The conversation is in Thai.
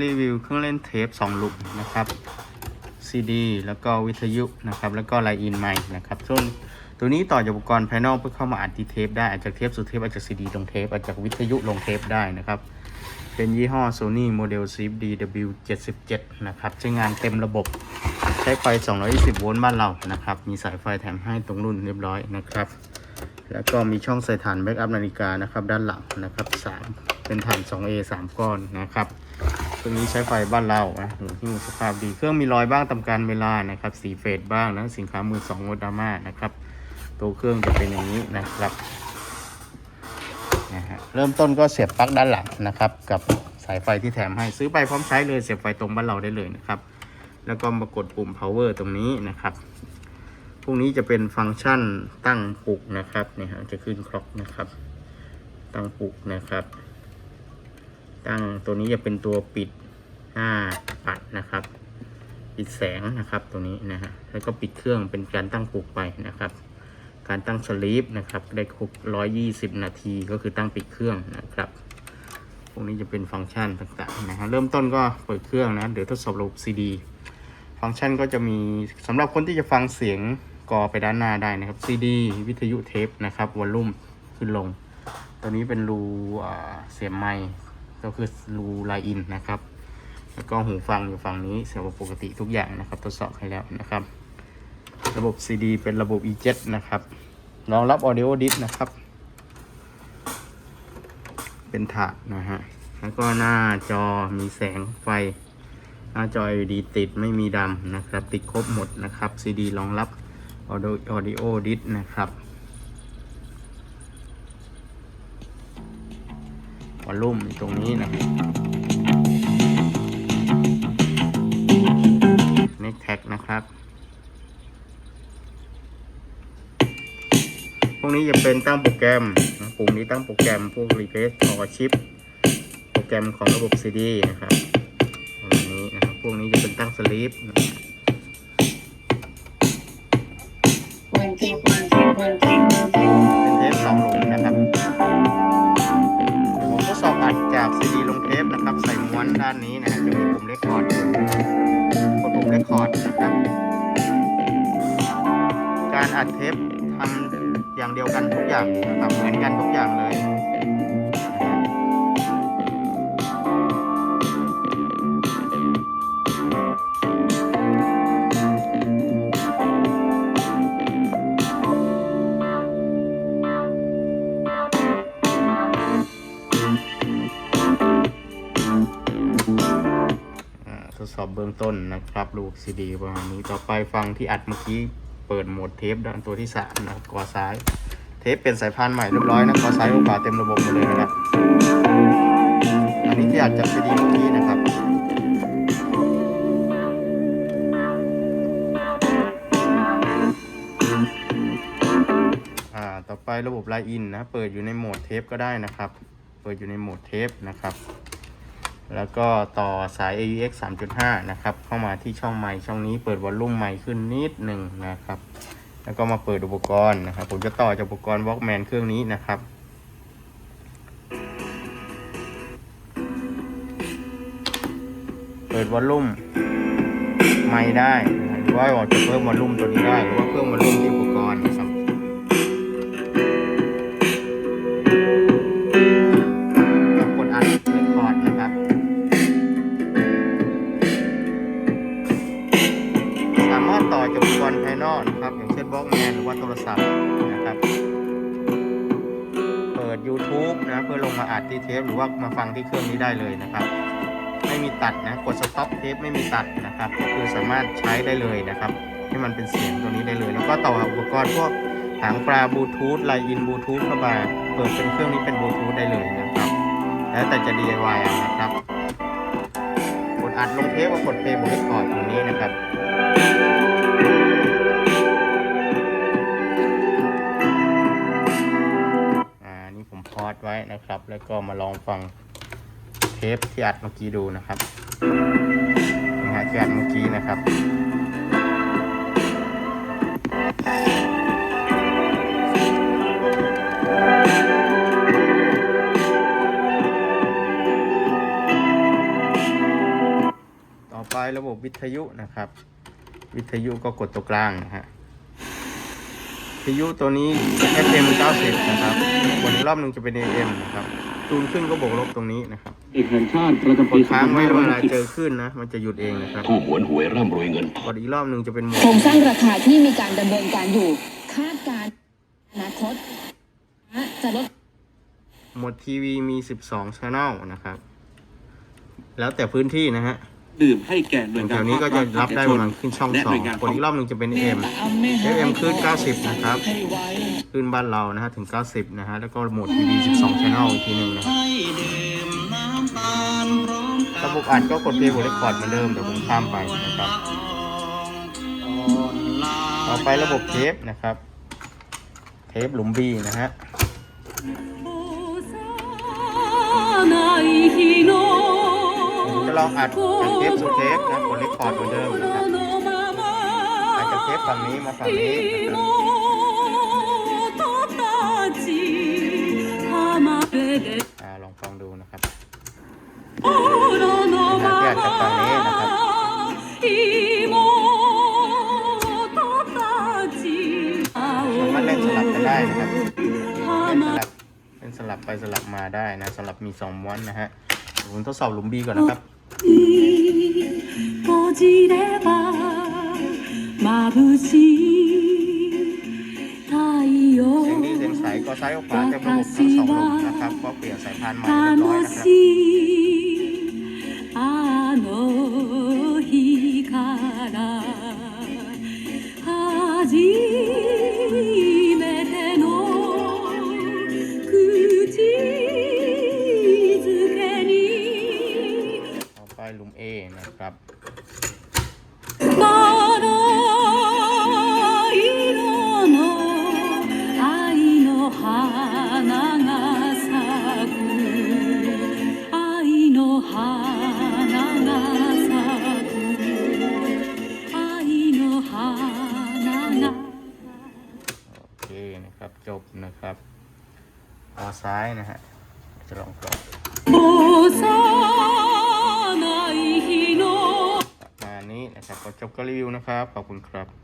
รีวิวเครื่องเล่นเทป2ลูกนะครับ CD แล้วก็วิทยุนะครับ แล้วก็ไลน์อินไมค์นะครับส่วนตัวนี้ต่อจากอุปกรณ์ภายนอกเพื่อเข้ามาอัดที่เทปได้อาจจากเทปสู่เทปอาจจาก CD ลงเทปอาจจากวิทยุลงเทปได้นะครับ เป็นยี่ห้อ Sony Model c DW77 นะครับใช้งานเต็มระบบ ใช้ไฟ 220 โวลต์บ้านเรานะครับ มีสายไฟแถมให้ตรงรุ่นเรียบร้อยนะครับ แล้วก็มีช่องใส่ถ่านแบ็กอัพนาฬิกานะครับ ด้านหลังนะครับ3เป็นถ่าน 2A 3 ก้อนนะครับ ตัวนี้ใช้ไฟบ้านเรานะหูหิ้วสภาพดีเครื่องมีรอยบ้างตามการเวลานะครับสีเฟดบ้างนะสินค้ามือสองโมดาม่านะครับ ตัวเครื่องจะเป็นอย่างนี้นะครับนะฮะเริ่มต้นก็เสียบปลั๊กด้านหลังนะครับ กับสายไฟที่แถมให้ซื้อไปพร้อมใช้เลยเสียบไฟตรงบ้านเราได้เลยนะครับ แล้วก็มากดปุ่ม power ตรงนี้นะครับพวกนี้จะเป็นฟังก์ชันตั้งปลุกนะครับเนี่ยฮะจะขึ้นคล็อกนะครับ ตั้งปลุกนะครับ ตั้งตัวนี้จะเป็นตัวปิด5ปัดนะครับ ปิดแสงนะครับตัวนี้นะฮะแล้วก็ปิดเครื่องเป็นการตั้งปลุกไปนะครับ การตั้งสลีปนะครับได้ครบ120 นาทีก็คือตั้งปิดเครื่องนะครับพวกนี้จะเป็นฟังก์ชันต่างๆนะฮะเริ่มต้นก็เปิดเครื่องนะเดี๋ยวทดสอบระบบ CD ฟังก์ชันก็จะมีสำหรับคนที่จะฟังเสียงกอไปด้านหน้าได้นะครับ CD วิทยุเทปนะครับวอลลุ่มขึ้นลง ตัวนี้เป็นรูเสียบไมค์ ก็คือรูไลน์อินนะครับ แล้วก็หูฟังอยู่ฝั่งนี้เสียงปกติทุกอย่างนะครับทดสอบให้แล้วนะครับ ระบบ CD เป็นระบบ E7 นะครับรองรับ Audio Disc นะครับ เป็นถาดนะฮะแล้วก็หน้าจอมีแสงไฟ หน้าจอ LED ติดไม่มีดำนะครับ ติดครบหมดนะครับ CD รองรับ Audio Audio Disc นะครับ วอลลุ่มตรงนี้นะครับ n e c k tag นะครับ พวกนี้จะเป็นตั้งโปรแกรมนะปุ่มนี้ตั้งโปรแกรมพวก replace or chip โปรแกรมของระบบ CD นะครับประมาณนี้นะครับ พวกนี้จะเป็นตั้ง sleep นะ One tip, one tip, one tip, one tip. ด้านนี้นะจะมีปุ่มเลคคอร์ดกดปุ่มเลคคอร์ดนะครับการอัดเทปทำอย่างเดียวกันทุกอย่างนะครับเหมือนกันทุกอย่างเลย สอบเบื้องต้นนะครับลูกซีดีประมาณนี้ต่อไปฟังที่อัดเมื่อกี้เปิดโหมดเทปด้านตัวที่สามนะครับกอซ้าย เทปเป็นสายพานใหม่เรียบร้อยนะกอซ้ายกอขวาเต็มระบบหมดเลยนะครับอันนี้ที่อัดจากซีดีเมื่อกี้นะครับอ่าต่อไประบบไลน์อินนะ เปิดอยู่ในโหมดเทปก็ได้นะครับ เปิดอยู่ในโหมดเทปนะครับ แล้วก็ต่อสาย AUX 3.5 นะครับ เข้ามาที่ช่องไมค์ช่องนี้เปิดวอลลุ่มไมค์ขึ้นนิดหนึ่งนะครับ แล้วก็มาเปิดอุปกรณ์นะครับ ผมจะต่อจากอุปกรณ์ Walkman เครื่องนี้นะครับ เปิดวอลลุ่มไมค์ได้ หรือว่าจะเพิ่มวอลลุ่มตัวนี้ได้ หรือว่าเพิ่มวอลลุ่มที่อุปกรณ์ จากอุปกรณ์ภายนอกนะครับอย่างเช่นบล็อกแมนหรือว่าโทรศัพท์นะครับ เปิด YouTube นะเพื่อลงมาอัดที่เทปหรือว่ามาฟังที่เครื่องนี้ได้เลยนะครับ ไม่มีตัดนะกดสต็อปเทปไม่มีตัดนะครับ ก็คือสามารถใช้ได้เลยนะครับให้มันเป็นเสียงตัวนี้ได้เลย แล้วก็ต่ออุปกรณ์พวกหางปลาบลูทูธไลน์อินบลูทูธเข้ามาเปิดเป็นเครื่องนี้เป็นบลูทูธได้เลยนะครับ แล้วแต่จะ DIY เอานะครับ กดอัดลงเทปก็กดเพลย์บนเรคคอร์ดตรงนี้นะครับ นะครับ แล้วก็มาลองฟังเทปที่อัดเมื่อกี้ดูนะครับนะฮะที่อัดเมื่อกี้นะครับไประบบวิทยุนะครับ วิทยุก็กดตัวกลางนะฮะ วิทยุตัวนี้ FM 90 นะครับกดอีกรอบหนึ่งจะเป็น AM นะครับจูนขึ้นก็บวกลบตรงนี้นะครับเอกแห่งชาติประจำกปีดค้างไว้เวลาเจอ2560ขึ้นนะ มันจะหยุดเองนะครับผู้หวนหวยร่ำรวยเงินกดอีกรอบหนึ่งจะเป็นโหมดโครงสร้างราคาที่มีการดำเนินการอยู่ คาดการณ์อนาคตจะลดโหมดทีวีมี 12 channel นะครับ แล้วแต่พื้นที่นะฮะ ดื่มให้แก่หน่วยแถงานวนี้ก็จะรับได้ประมาณภคขึ้นช่องและสอหงน่วยงานกดอีกรอบหนึ่งจะเป็น AM FM ขึ้น 90 นะครับ ขึ้นบ้านเรานะฮะถึง 90 นะฮะ แล้วก็โหมดทีวี12 channel อีกทีหนึ่งนะครับระบบอัดก็กดเพลย์บนเรคคอร์ดเหมือนเดิมเดี๋ยวผมข้ามไปนะครับ ต่อไประบบเทปนะครับ เทปหลุมบีนะฮะ องอัดจากเทปสู่เทปนะกดรคคอร์ดเหมือนเดิมนะครับอัดจากเทปฝั่งนี้มาฝั่งนี้นะครับลองฟังดูนะครับนะที่อัดจากฝั่งนี้นะครับสามารถเล่นสลับกันได้นะครับเล่นสลับเล่นสลับไปสลับมาได้นะสลับมีสองม้วนนะฮะผมทดสอบหลุมบีก่อนนะครับ 閉じれば眩しい太陽 เสียงดีเสียงใสก็ซ้ายกับขวาเต็มระบบทั้งสองหลุมนะครับ ก็เปลี่ยนสายพานใหม่เรียบร้อย 楽 นะครับ しい ครับ จบนะครับออซ้ายนะฮะ จะลองกรอบประมาณนี้นะครับก็จบก็รีวิวนะครับ ขอบคุณครับ